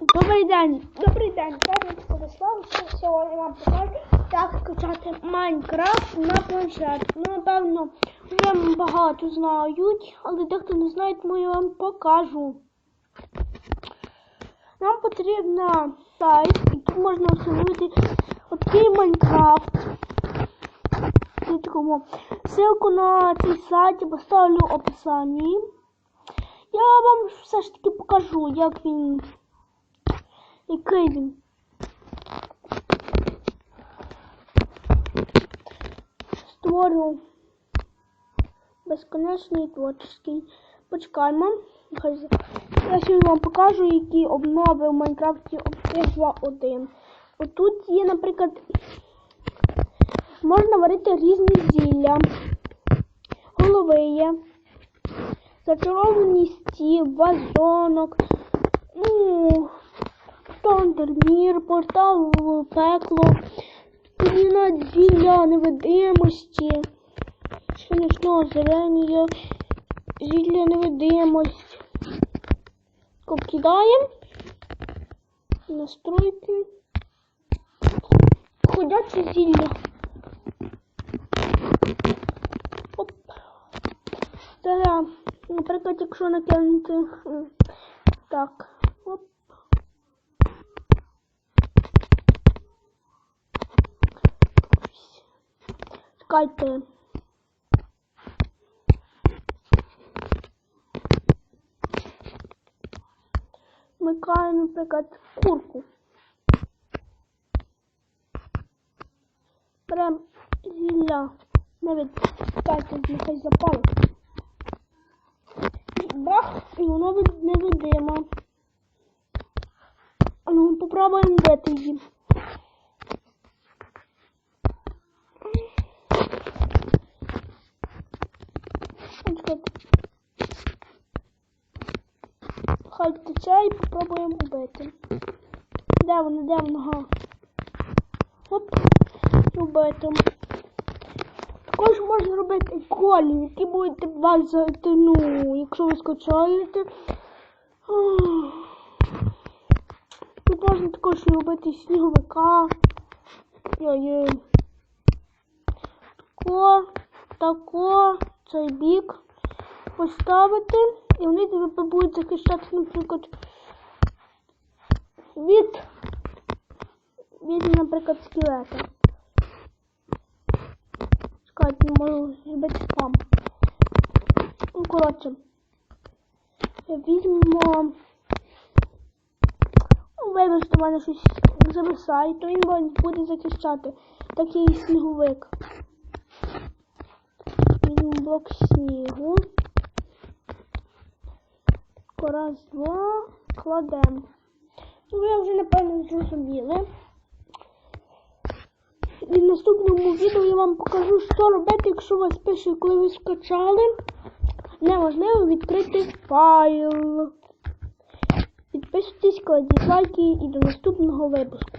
Добрий день, добрий день, Петро Станислав. Сьогодні вам покажу, як скачати Майнкрафт на планшет. Ну, напевно, вже багато знають, але дехто не знає, тому я вам покажу. Нам потрібен сайт, і тут можна встановити отакий Майнкрафт. Ссылку на цей сайт я поставлю в описанні. Я вам все ж таки покажу, як він. Який він. Створю безконечний творчий. Почекаємо. Я сьогодні вам покажу, які обнови в Майнкрафті 1.2.1. Отут є, наприклад, можна варити різні зілля. Голови є. Зачарований стіл, вазонок. Тандермір, портал пекло, Піна зілля невидимості, сонячного зеленія, зілля невидимості. Кидаємо. Настройки. Ходяче зілля. Оп. Зараз, наприклад, якщо накинути. Так. Оп. Чекайте. Вмикаємо, наприклад, курку. Беремо зілля. Навіть чекайте, нехай запалить. Бах, і воно невидимо. А ну попробуємо вбити її. Чекайте. Хай тече і попробуємо вбити. Де воно, де воно? Ага. Оп. І вбити. Також можна робити колі, які будете вас ну, якщо ви скачаєте. Тут можна також робити сніговика. Ой-ой. Тако, тако, цей бік поставити. І вони тебе будуть захищати, наприклад, від, від, наприклад, скелета. Чекайте, не можу зробити спам. Ну, коротше. Візьмемо. Ну, вибачте, в мене щось зависає, то він буде захищати. Такий сніговик. Візьмемо блок снігу. Раз, два, кладемо. Ну, ви вже, напевно, зрозуміли. І в наступному відео я вам покажу, що робити, якщо вас пише, коли ви скачали. Неможливо відкрити файл. Підписуйтесь, кладіть лайки і до наступного випуску.